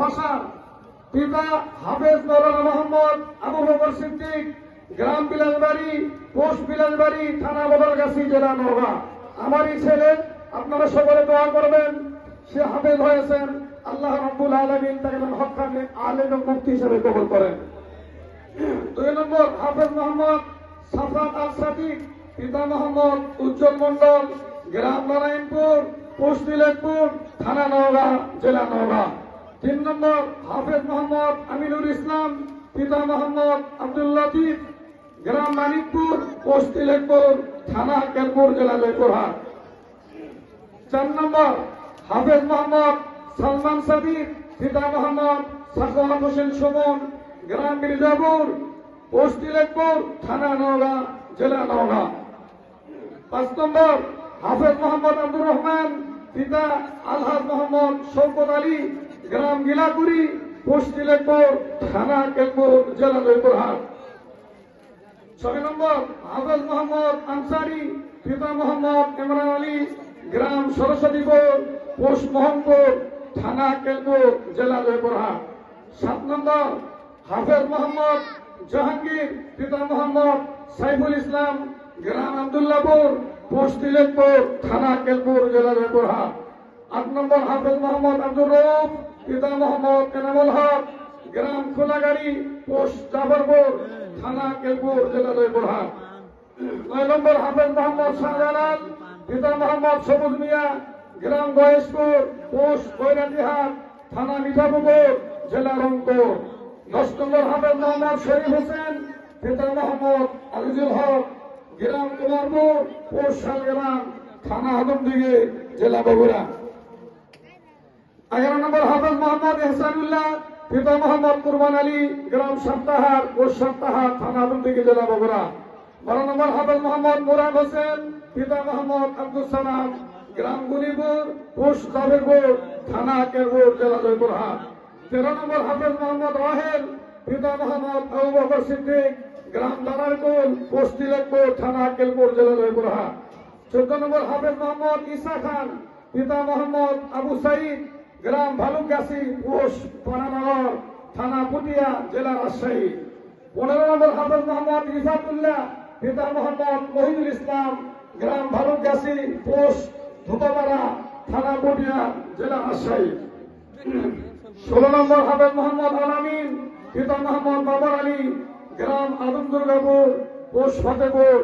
ভাষা পিতা হাফেজ মৌলানা মোহাম্মদ আবু বকর সিদ্দিক, গ্রাম বিলাসবাড়ি পোস্ট বিলাসবাড়ি থানা বদলগাছি, জেলা নওগাঁ। আমারই ছেলে, আপনারা সকলে দোয়া করবেন, সে হাফেজ হয়েছেন। আল্লাহ রব্বুল আলমিন তাকে হকানে আলেম মুক্তি হিসেবে কবল করেন। দুই নম্বর, হাফেজ মোহাম্মদ সাফাত আল সাদিক, পিতা মোহাম্মদ উজ্জ্বল মন্ডল গ্রাম নারায়ণপুর পোস্ট থানা নওগাঁ, জেলা নওগাঁ। তিন নম্বর হাফেজ মোহাম্মদ আমিনুল ইসলাম, পিতা মোহাম্মদ আব্দুল লতিফ, গ্রাম মানিকপুর, পোস্ট দিলেকপুর থানা কেলপুর, জেলা জয়পুরহাট চার নম্বর হাফেজ মোহাম্মদ সালমান সাদিক, পিতা মোহাম্মদ সাকোয়ার হোসেন সুমন, গ্রাম মির্জাপুর, পোস্ট দিলেকপুর থানা নওগাঁ, জেলা নওগাঁ। পাঁচ নম্বর হাফেজ মোহাম্মদ আব্দুর রহমান পিতা আলহাজ মোহাম্মদ শৌকত আলী, গ্রাম গিলাপুরি দিলেকপুর থানা কেলপুর জেলা জয়পুরহাট ছয় নম্বর হাফেজ মোহাম্মদ আনসারি, পিতা মোহাম্মদ ইমরান আলী, গ্রাম সরস্বতীপুর পোস্ট মোহনপুর, থানা কেলপুর জেলা জয়পুরহাট সাত নম্বর, হাফেজ মোহাম্মদ জাহাঙ্গীর, পিতা মোহাম্মদ সাইফুল ইসলাম, গ্রাম আবদুল্লাপুর তিলেকপুর থানা কেলপুর জেলা জয়পুরহাট আট নম্বর হাফেজ মোহাম্মদ আব্দুর রৌফ পিতা মোহাম্মদ এনামুল হক, গ্রাম খোলাগাড়ি, পোস্ট জাফরপুর, থানা কেলপুর জেলা জয়পুরহাট নয় নম্বর হাফেজ মোহাম্মদ শাহজালাল, পিতা মোহাম্মদ সবুজ মিয়া, গ্রাম গয়েশপুর, পোস্ট কৈরাটিহাট থানা মিঠাপুকুর, জেলা রংপুর। দশ নম্বর হাফেজ মোহাম্মদ শরীফ হোসেন, পিতা মোহাম্মদ আজিজুল হক গ্রাম কুমারপুর পোস্ট শালগ্রাম থানা হাদমদিঘি জেলা বগুড়া। এগারো নম্বর হাফেজ মোহাম্মদ এহসানুল্লাহ, পিতা মোহাম্মদ কুরবান আলী, গ্রাম সপ্তাহার পোস্ট সপ্তাহার থানা হাদমদিঘি জেলা বগুড়া। বারো নম্বর হাফেজ মোহাম্মদ মুরাদ হোসেন, পিতা মোহাম্মদ আব্দুল সালাম, গ্রাম গুলিপুর পোস্ট জাভেরপুর থানা কেরপুর জেলা জয়পুরহাট। তেরো নম্বর হাফেজ মোহাম্মদ ওয়াহেদ পিতা মোহাম্মদ আবু সিদ্দিক, গ্রাম থানা চোদ্দ নম্বর হাফেজ মোহাম্মদ ইসা খান, পিতা মোহাম্মদ আবু সাইদ গ্রাম ভালুকগাছি পোস্ট পানানগর থানা পুটিয়া জেলা রাজশাহী। পনেরো নম্বর হাফেজ মোহাম্মদ রিফাতুল্লাহ পিতা মোহাম্মদ মহিদুল ইসলাম, গ্রাম ধুপাপাড়া থানা জেলা রাজশাহী। ষোলো নম্বর হাফেজ মোহাম্মদ আলামিন পিতা মোহাম্মদ বাবার আলী গ্রাম আদম দুর্গাপুর পোস্ট ফতেপুর।